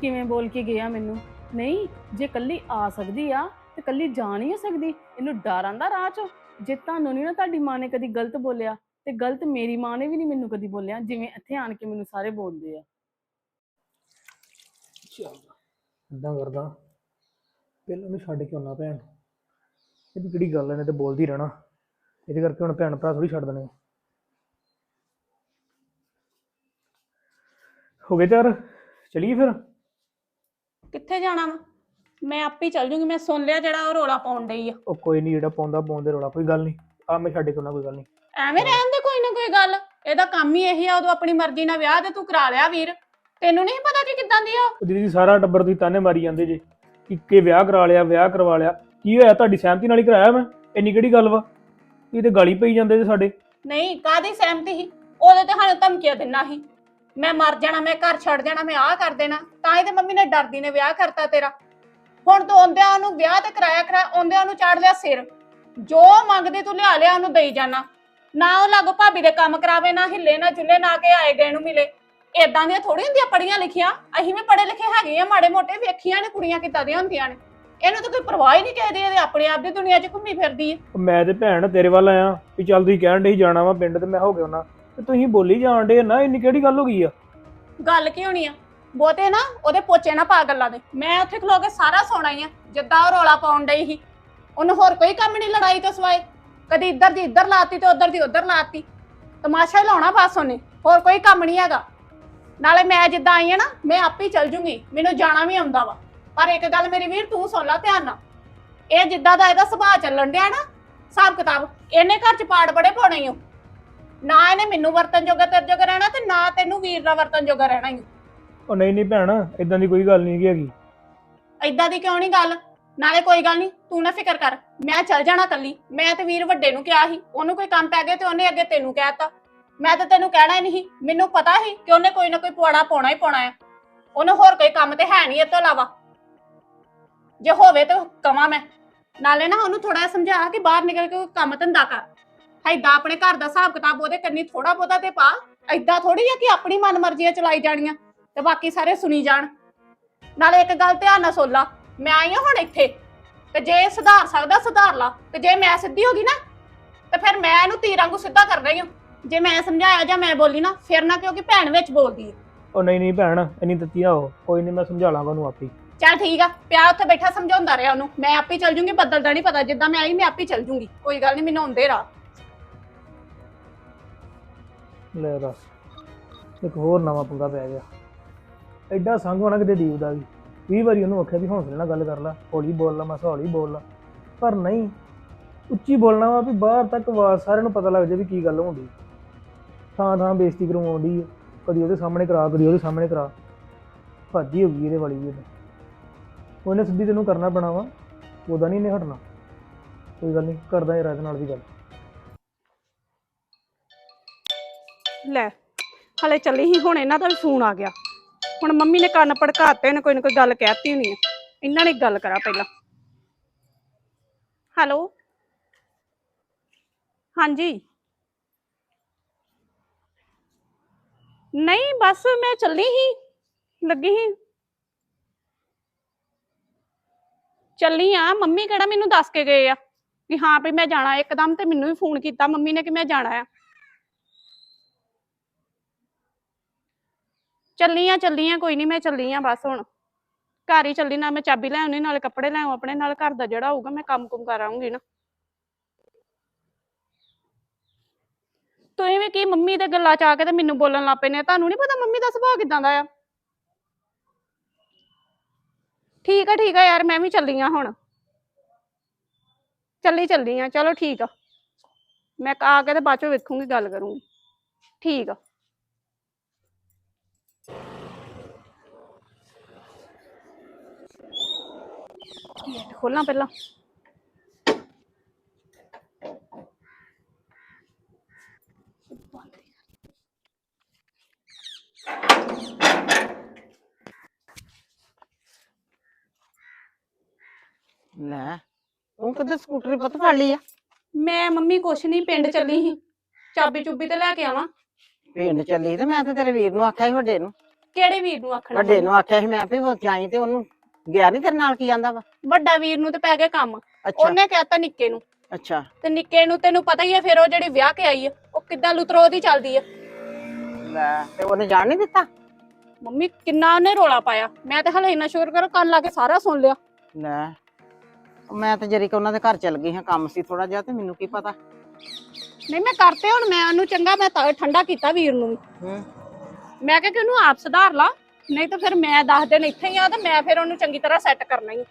ਕਿਵੇਂ ਬੋਲ ਕੇ ਗਿਆ ਮੈਨੂੰ? ਨਹੀਂ ਜੇ ਕੱਲੀ ਆ ਸਕਦੀ ਆ ਤੇ ਕੱਲੀ ਜਾ ਨਹੀਂ ਸਕਦੀ ਇਹਨੂੰ ਡਰ ਆਂਦਾ ਰਾਹ 'ਚ। ਜੇ ਤੁਹਾਨੂੰ ਨਹੀਂ ਨਾ ਤੁਹਾਡੀ ਮਾਂ ਨੇ ਕਦੀ ਗਲਤ ਬੋਲਿਆ ਤੇ ਗਲਤ ਮੇਰੀ ਮਾਂ ਨੇ ਵੀ ਨਹੀਂ ਮੈਨੂੰ ਕਦੀ ਬੋਲਿਆ ਜਿਵੇਂ ਇੱਥੇ ਆਣ ਕੇ ਮੈਨੂੰ ਸਾਰੇ ਬੋਲਦੇ ਆ। ਇਦਾਂ ਕਰਦਾ ਪਹਿਲਾਂ ਨੂੰ ਛੱਡ ਕੇ ਆਉਣਾ ਭੈਣ। ਇਹਦੀ ਕਿਹੜੀ ਗੱਲ ਨੇ ਤੇ ਬੋਲਦੀ ਰਹਿਣਾ। ਇਹਦੇ ਕਰਕੇ ਹੁਣ ਭੈਣ ਭਰਾ ਥੋੜੀ ਛੱਡ ਦੇਣੇ ਹੋ ਗਏ ਤਿਆਰ? ਚਲੀਏ ਫਿਰ? ਕਿੱਥੇ ਜਾਣਾ ਵਾ? ਮੈਂ ਆਪੇ ਚੱਲ ਜੂੰਗੀ ਮੈਂ ਸੁਣ ਲਿਆ ਜਿਹੜਾ ਉਹ ਰੋਲਾ ਪਾਉਣ ਡਈ ਆ। ਉਹ ਕੋਈ ਨਹੀਂ ਜਿਹੜਾ ਪਾਉਂਦਾ ਪਾਉਂਦੇ ਰੋਲਾ ਕੋਈ ਗੱਲ ਨਹੀਂ। ਆ ਮੈਂ ਛੱਡ ਕੇ ਆਉਣਾ ਕੋਈ ਗੱਲ ਨਹੀਂ। ਐਵੇਂ ਰਹਿਣ ਦੇ ਕੋਈ ਨਾ ਕੋਈ ਗੱਲ। ਇਹਦਾ ਕੰਮ ਹੀ ਇਹੀ ਆ ਉਦੋਂ ਆਪਣੀ ਮਰਜ਼ੀ ਨਾਲ ਵਿਆਹ ਤੇ ਤੂੰ ਕਰਾ ਲਿਆ ਵੀਰ। ਤੈਨੂੰ ਨਹੀਂ ਪਤਾ ਕਿ ਕਿੱਦਾਂ ਦੀ ਆ? ਉਹ ਦੀਦੀ ਸਾਰਾ ਟੱਬਰ ਤੁਸੀਂ ਤਾਨੇ ਮਾਰੀ ਜਾਂਦੇ ਜੇ। ਕਿ ਕਿ ਵਿਆਹ ਕਰਾ ਲਿਆ, ਵਿਆਹ ਕਰਵਾ ਲਿਆ। ਕੀ ਹੋਇਆ? ਤੁਹਾਡੀ ਸਹਿਮਤੀ ਨਾਲ ਹੀ ਕਰਾਇਆ ਮੈਂ? ਇੰਨੀ ਕਿਹੜੀ ਗੱਲ ਵਾ? ਇਹ ਤੇ ਗਾਲੀ ਪਈ ਜਾਂਦੇ ਜੇ ਸਾਡੇ। ਨਹੀਂ ਕਾਦੀ ਸਹਿਮਤੀ ਸੀ? ਉਹਦੇ ਤੇ ਸਾਨੂੰ ਧਮਕੀਆਂ ਦਿੰਨਾ ਸੀ। ਮੈਂ ਮਰ ਜਾਣਾ, ਮੈਂ ਘਰ ਛੱਡ ਜਾਣਾ, ਮੈਂ ਆਹ ਕਰ ਦੇਣਾ। ਤਾਂ ਹੀ ਤੇ ਮੰਮੀ ਨੇ ਡਰਦੀ ਨੇ ਵਿਆਹ ਕਰਤਾ ਤੇਰਾ। ਹੁਣ ਤੂੰ ਆਉਂਦਿਆਂ ਉਹਨੂੰ ਵਿਆਹ ਤੇ ਕਰਾਇਆ ਕਰਾ, ਆਉਂਦਿਆਂ ਉਹਨੂੰ ਚਾੜ ਲਿਆ ਸਿਰ। ਜੋ ਮੰਗਦੀ ਤੂੰ ਲਿਆ ਲਿਆ, ਉਹਨੂੰ ਦੇਈ ਜਾਣਾ। ਨਾ ਉਹ ਲਾਗੋ ਭਾਬੀ ਦੇ ਕੰਮ ਕਰਾਵੇ, ਨਾ ਹਿੱਲੇ, ਨਾ ਚੁੱਲੇ ਨਾ ਕੇ ਆਏ ਗਏ ਨੂੰ ਮਿਲੇ। ਏਦਾਂ ਦੀਆਂ ਥੋੜੀ ਹੁੰਦੀਆਂ ਪੜੀਆਂ ਲਿਖੀਆਂ ਅਸੀਂ ਵੀ ਪੜੇ ਲਿਖੇ ਹੈਗੇ ਆ ਮਾੜੇ ਮੋਟੇ ਵੇਖੀਆਂ ਨੇ ਕੁੜੀਆਂ ਕਿੱਦਾਂ ਦੀਆਂ ਹੁੰਦੀਆਂ ਨੇ। ਇਹਨੂੰ ਤਾਂ ਕੋਈ ਪਰਵਾਹ ਹੀ ਨਹੀਂ ਕਹਦੇ ਇਹ ਆਪਣੇ ਆਪ ਦੀ ਦੁਨੀਆ 'ਚ ਘੁੰਮੀ ਫਿਰਦੀ ਹੈ ਮੈਂ ਤੇ ਭੈਣ ਤੇਰੇ ਵੱਲ ਆਇਆ ਵੀ ਚੱਲ ਤੁਸੀਂ ਕਹਿਣ ਦੇ ਜਾਣਾ ਵਾ ਪਿੰਡ ਤੇ ਮੈਂ ਹੋ ਗਿਆ ਉਹਨਾਂ ਤੇ ਤੁਸੀਂ ਬੋਲੀ ਜਾਣ ਡੇ ਨਾ ਇੰਨੀ ਕਿਹੜੀ ਗੱਲ ਹੋ ਗਈ ਆ? ਗੱਲ ਕੀ ਹੋਣੀ ਆ? ਬਹੁਤੇ ਨਾ ਉਹਦੇ ਪੋਚੇ ਨਾ ਪਾ ਗੱਲਾਂ ਦੇ। ਮੈਂ ਉੱਥੇ ਖਲੋ ਕੇ ਸਾਰਾ ਸੋਣਾ ਹੀ ਆ ਜਿੱਦਾਂ ਉਹ ਰੋਲਾ ਪਾਉਣ ਡਈ ਸੀ। ਉਹਨੂੰ ਹੋਰ ਕੋਈ ਕੰਮ ਨਹੀਂ ਲੜਾਈ ਤੋਂ ਸਿਵਾਏ। ਕਦੀ ਇੱਧਰ ਦੀ ਇੱਧਰ ਲਾਤੀ ਤੇ ਉੱਧਰ ਦੀ ਉੱਧਰ ਲਾਤੀ। ਤਮਾਸ਼ਾ ਹੀ ਲਾਉਣਾ ਬਸ ਉਹਨੇ ਹੋਰ ਕੋਈ ਕੰਮ ਨਹੀਂ ਹੈਗਾ। ਨਾਲੇ ਮੈਂ ਜਿੱਦਾਂ ਆਈ ਆ ਨਾ ਮੈਂ ਆਪੇ ਹੀ ਚੱਲ ਜੂੰਗੀ। ਮੈਨੂੰ ਜਾਣਾ ਵੀ ਆਉਂਦਾ ਵਾ। ਪਰ ਇੱਕ ਗੱਲ ਮੇਰੀ ਵੀਰ ਤੂੰ ਸੁਣ ਲੈ ਧਿਆਨ ਨਾਲ। ਇਹ ਜਿੱਦਾਂ ਦਾ ਇਹਦਾ ਸੁਭਾਅ ਚੱਲਣ ਡਿਆ ਨਾ ਹਿਸਾਬ ਕਿਤਾਬ ਇਹਨੇ ਘਰ ਚ ਪਾੜ ਬੜੇ ਪਾਉਣੇ ਈ ਓ। ਨਾ ਇਹਨੇ ਮੈਨੂੰ ਵਰਤਨ ਜੋਗਾ ਤੇਰੇ ਜੋਗਾ ਰਹਿਣਾ ਤੇ ਨਾ ਤੈਨੂੰ ਵੀਰ ਨਾਲ ਵਰਤਨ ਜੋਗਾ ਰਹਿਣਾ ਈ ਉਹ ਨਹੀਂ ਨਹੀਂ ਭੈਣ ਇਦਾਂ ਦੀ ਕੋਈ ਗੱਲ ਨਹੀਂ ਹੈਗੀ। ਏਦਾਂ ਦੀ ਕਿਉਂ ਨਹੀਂ ਗੱਲ? ਨਾਲੇ ਕੋਈ ਗੱਲ ਨਹੀਂ ਤੂੰ ਨਾ ਫਿਕਰ ਕਰ। ਮੈਂ ਚੱਲ ਜਾਣਾ ਕੱਲੀ ਮੈਂ ਤੇ ਵੀਰ ਵੱਡੇ ਨੂੰ ਕਿਹਾ ਸੀ ਉਹਨੂੰ ਕੋਈ ਕੰਮ ਪੈ ਗਿਆ ਤੇ ਉਹਨੇ ਅੱਗੇ ਤੈਨੂੰ ਕਹਿਤਾ ਮੈਂ ਤਾਂ ਤੈਨੂੰ ਕਹਿਣਾ ਹੀ ਨਹੀਂ, ਮੈਨੂੰ ਪਤਾ ਸੀ ਕਿ ਉਹਨੇ ਕੋਈ ਨਾ ਕੋਈ ਪੁਆੜਾ ਪਾਉਣਾ ਹੀ ਪਾਉਣਾ ਹੈ। ਉਹਨੂੰ ਹੋਰ ਕੋਈ ਕੰਮ ਤੇ ਹੈ ਨਹੀਂ ਇਹ ਤੋਂ ਇਲਾਵਾ। ਜੇ ਹੋਵੇ ਤਾਂ ਕਵਾਂ ਮੈਂ। ਨਾਲੇ ਨਾ ਉਹਨੂੰ ਥੋੜਾ ਜਿਹਾ ਸਮਝਾ ਕਿ ਬਾਹਰ ਨਿਕਲ ਕੇ ਕੋਈ ਕੰਮ ਧੰਦਾ ਕਰ। ਐਦਾਂ ਆਪਣੇ ਘਰ ਦਾ ਹਿਸਾਬ ਕਿਤਾਬ ਉਹਦੇ ਕੰਨੀ ਥੋੜਾ ਬਹੁਤਾ ਤੇ ਪਾ। ਐਦਾਂ ਥੋੜੀ ਆ ਕਿ ਆਪਣੀ ਮਨਮਰਜ਼ੀਆਂ ਚਲਾਈ ਜਾਣੀਆਂ ਤੇ ਬਾਕੀ ਸਾਰੇ ਸੁਣੀ ਜਾਣ। ਨਾਲੇ ਇੱਕ ਗੱਲ ਧਿਆਨ ਨਾਲ ਸੁਣ ਲਾ, ਮੈਂ ਆਈ ਹਾਂ ਹੁਣ ਇੱਥੇ। ਤੇ ਜੇ ਇਹ ਸੁਧਾਰ ਸਕਦਾ, ਸੁਧਾਰ ਲਾ। ਤੇ ਜੇ ਮੈਂ ਸਿੱਧੀ ਹੋ ਗਈ ਨਾ, ਤੇ ਫਿਰ ਮੈਂ ਇਹਨੂੰ ਤੀਰਾਂ ਵਾਂਗੂ ਸਿੱਧਾ ਕਰ ਰਹੀ ਹਾਂ ਜੇ ਮੈਂ ਸਮਝਾਇਆ ਜਾਂ ਮੈਂ ਬੋਲੀ ਨਾ ਫਿਰ ਨਾ ਕਿਉਂਕਿ ਭੈਣ ਵਿੱਚ ਬੋਲਦੀ ਹੈ ਉਹ ਨਹੀਂ ਨਹੀਂ ਭੈਣ ਇੰਨੀ ਤੱਤੀ ਆ ਉਹ। ਕੋਈ ਨਹੀਂ ਮੈਂ ਸਮਝਾ ਲਾਂਗਾ ਉਹਨੂੰ ਆਪੇ ਹੀ। ਚੱਲ ਠੀਕ ਆ ਪਿਆ ਉੱਥੇ ਬੈਠਾ ਸਮਝਾਉਂਦਾ ਰਿਹਾ ਉਹਨੂੰ। ਮੈਂ ਆਪੇ ਹੀ ਚੱਲ ਜੂੰਗੀ ਬੱਦਲ ਦਾ ਨਹੀਂ ਪਤਾ। ਜਿੱਦਾਂ ਮੈਂ ਆਈ ਮੈਂ ਆਪੇ ਹੀ ਚੱਲ ਜੂੰਗੀ। ਕੋਈ ਗੱਲ ਨਹੀਂ ਮੈਨੂੰ ਆਉਂਦੇ ਰਾਹ। ਲੈ ਦੱਸ ਇੱਕ ਹੋਰ ਨਵਾਂ ਪੰਗਾ ਪੈ ਗਿਆ। ਐਡਾ ਸੰਗ ਹੋਣਾ ਕਿਤੇ ਦੀਪ ਦਾ ਵੀ। ਵੀਹ ਵਾਰੀ ਉਹਨੂੰ ਆਖਿਆ ਵੀ ਹੌਸਲੇ ਨਾਲ ਗੱਲ ਕਰ ਲੈ। ਹੌਲੀ ਬੋਲ ਲੈ ਮਾਸਾ ਹੌਲੀ ਬੋਲ ਲੈ। ਪਰ ਨਹੀਂ ਉੱਚੀ ਬੋਲਣਾ ਵਾ ਵੀ ਬਾਹਰ ਤੱਕ ਆਵਾਜ਼ ਸਾਰਿਆਂ ਨੂੰ ਪਤਾ ਲੱਗ ਜਾਏ ਵੀ ਕੀ ਗੱਲ ਹੋਣ ਡਈ। ਥਾਂ ਥਾਂ ਬੇਇੱਜ਼ਤੀ ਕਰਵਾਉਂਦੀ ਹੈ ਕਦੀ ਉਹਦੇ ਸਾਹਮਣੇ ਕਰਾ, ਕਦੀ ਉਹਦੇ ਸਾਹਮਣੇ ਕਰਾ। ਭਾਜੀ ਹੋ ਗਈ ਇਹਦੇ ਵਾਲੀ ਵੀ ਉਹਨੇ ਸਿੱਧੀ ਤੈਨੂੰ ਕਰਨਾ ਪੈਣਾ ਵਾ, ਉਹਦਾ ਨਹੀਂ ਨੇ ਹਟਣਾ। ਕੋਈ ਗੱਲ ਨਹੀਂ, ਕਰਦਾ ਯਾਰ ਇਹਦੇ ਨਾਲ ਵੀ ਗੱਲ। ਲੈ, ਹਲੇ ਚੱਲੀ ਹੀ ਹੁਣ ਇਹਨਾਂ ਦਾ ਵੀ ਫੋਨ ਆ ਗਿਆ। ਹੁਣ ਮੰਮੀ ਨੇ ਕੰਨ ਭੜਕਾਤੇ ਨੇ ਕੋਈ ਨਾ ਕੋਈ ਗੱਲ ਕਹਿਤੀ ਹੋਣੀ ਆ। ਇਹਨਾਂ ਨੇ ਗੱਲ ਕਰਾ ਪਹਿਲਾਂ। ਹੈਲੋ? ਹਾਂਜੀ? ਨਹੀਂ, ਬਸ ਮੈਂ ਚੱਲੀ ਹੀ ਲੱਗੀ ਹੀ ਚੱਲੀ ਆ, ਮੰਮੀ ਕਿਹੜਾ ਮੈਨੂੰ ਦੱਸ ਕੇ ਗਏ ਆ ਕਿ ਹਾਂ ਵੀ ਮੈਂ ਜਾਣਾ, ਇੱਕਦਮ ਤੇ ਮੈਨੂੰ ਵੀ ਫੋਨ ਕੀਤਾ, ਮੰਮੀ ਨੇ ਕਿ ਮੈਂ ਜਾਣਾ ਆ। ਚੱਲੀ ਆ ਚੱਲੀ ਆ, ਕੋਈ ਨਹੀਂ ਮੈਂ ਚੱਲੀ ਆ ਬਸ ਹੁਣ। ਘਰ ਹੀ ਚੱਲੀ, ਨਾ ਮੈਂ ਚਾਬੀ ਲੈ ਆਉਣੀ, ਨਾਲੇ ਕੱਪੜੇ ਲੈ ਆਉਂ, ਆਪਣੇ ਨਾਲ ਘਰ ਦਾ ਜਿਹੜਾ ਹੋਊਗਾ, ਮੈਂ ਕੰਮ ਕੁਮ ਕਰ ਆਉਂਗੀ ਨਾ। ਤੁਸੀਂ ਵੀ ਕੀ ਮੰਮੀ ਦੇ ਗੱਲਾਂ ਚ ਆ ਕੇ ਤੇ ਮੈਨੂੰ ਬੋਲਣ ਲੱਗ ਪਏ ਨੇ ਤੁਹਾਨੂੰ ਨਹੀਂ ਪਤਾ ਮੰਮੀ ਦਾ ਸੁਭਾਅ ਕਿਦਾਂ ਦਾ ਆ? ਠੀਕ ਆ ਠੀਕ ਆ ਯਾਰ, ਮੈਂ ਵੀ ਚੱਲੀ ਆ ਹੁਣ। ਚੱਲੀ ਚੱਲੀ ਆ, ਚਲੋ ਠੀਕ ਆ। ਮੈਂ ਆ ਕੇ ਤੇ ਬਾਅਦ ਚੋਂ ਵੇਖੂੰਗੀ, ਗੱਲ ਕਰੂੰਗੀ। ਠੀਕ ਆ। ਖੋਲਾਂ ਪਹਿਲਾਂ। ਲੈ ਤੂੰ ਕਿੱਧਰ ਸਕੂਟਰੀ ਪੁੱਤ ਫੜ ਲਈ ਆ। ਮੈਂ ਮੰਮੀ ਕੁਛ ਨਹੀਂ ਪਿੰਡ ਚੱਲੀ ਸੀ। ਚਾਬੀ ਚੁੱਬੀ ਤੇ ਲੈ ਕੇ ਆਵਾਂ। ਪਿੰਡ ਚੱਲੀ ਤੇ ਮੈਂ ਤੇ ਤੇਰੇ ਵੀਰ ਨੂੰ ਆਖਿਆ ਸੀ ਵੱਡੇ ਨੂੰ। ਕਿਹੜੇ ਵੀਰ ਨੂੰ ਆਖਣਾ ਵੱਡੇ? ਨੂੰ ਆਖਿਆ ਸੀ ਮੈਂ ਵੀ ਉਹ ਜਾਈ ਤੇ ਉਹਨੂੰ ਗਿਆ ਨਹੀਂ ਤੇਰੇ ਨਾਲ ਕੀ ਆਂਦਾ ਵਾ? ਵੱਡਾ ਵੀਰ ਨੂੰ ਤੇ ਪੈ ਗਿਆ ਕੰਮ। ਅੱਛਾ। ਉਹਨੇ ਕਹਿਤਾ ਨਿੱਕੇ ਨੂੰ। ਅੱਛਾ। ਤੇ ਨਿੱਕੇ ਨੂੰ ਤੈਨੂੰ ਪਤਾ ਹੀ ਆ ਫਿਰ ਉਹ ਜਿਹੜੀ ਵਿਆਹ ਕੇ ਆਈ ਆ ਉਹ ਕਿੱਦਾਂ ਲੁਤਰੋ ਦੀ ਚੱਲਦੀ ਆ। ਲੈ ਤੇ ਉਹਨੇ ਜਾਣ ਨਹੀਂ ਦਿੱਤਾ? ਮੰਮੀ ਕਿੰਨਾ ਉਹਨੇ ਰੋਲਾ ਪਾਇਆ? ਮੈਂ ਤੇ ਹਲੇ ਇੰਨਾ ਸ਼ੁਕਰ ਕਰੋ ਕੰਨ ਲਾ ਕੇ ਸਾਰਾ ਸੁਣ ਲਿਆ। ਲੈ ਮੈਂ ਤੇ ਜਰੀ ਕਿ ਉਹਨਾਂ ਦੇ ਘਰ ਚੱਲ ਗਈ ਹਾਂ ਕੰਮ ਸੀ ਥੋੜਾ ਜਿਹਾ ਤੇ ਮੈਨੂੰ ਕੀ ਪਤਾ? ਨਹੀਂ ਮੈਂ ਕਰਤੇ ਹੁਣ ਮੈਂ ਉਹਨੂੰ ਚੰਗਾ ਮੈਂ ਤਾਂ ਠੰਡਾ ਕੀਤਾ ਵੀਰ ਨੂੰ ਵੀ। ਹੂੰ। ਮੈਂ ਕਿਹਾ ਕਿ ਉਹਨੂੰ ਆਪ ਸੁਧਾਰ ਲਾ ਨਹੀਂ ਤਾਂ ਫਿਰ ਮੈਂ 10 ਦਿਨ ਇੱਥੇ ਹੀ ਆ ਤੇ ਮੈਂ ਫਿਰ ਉਹਨੂੰ ਚੰਗੀ ਤਰ੍ਹਾਂ ਸੈੱਟ ਕਰਨਾ ਹੀ।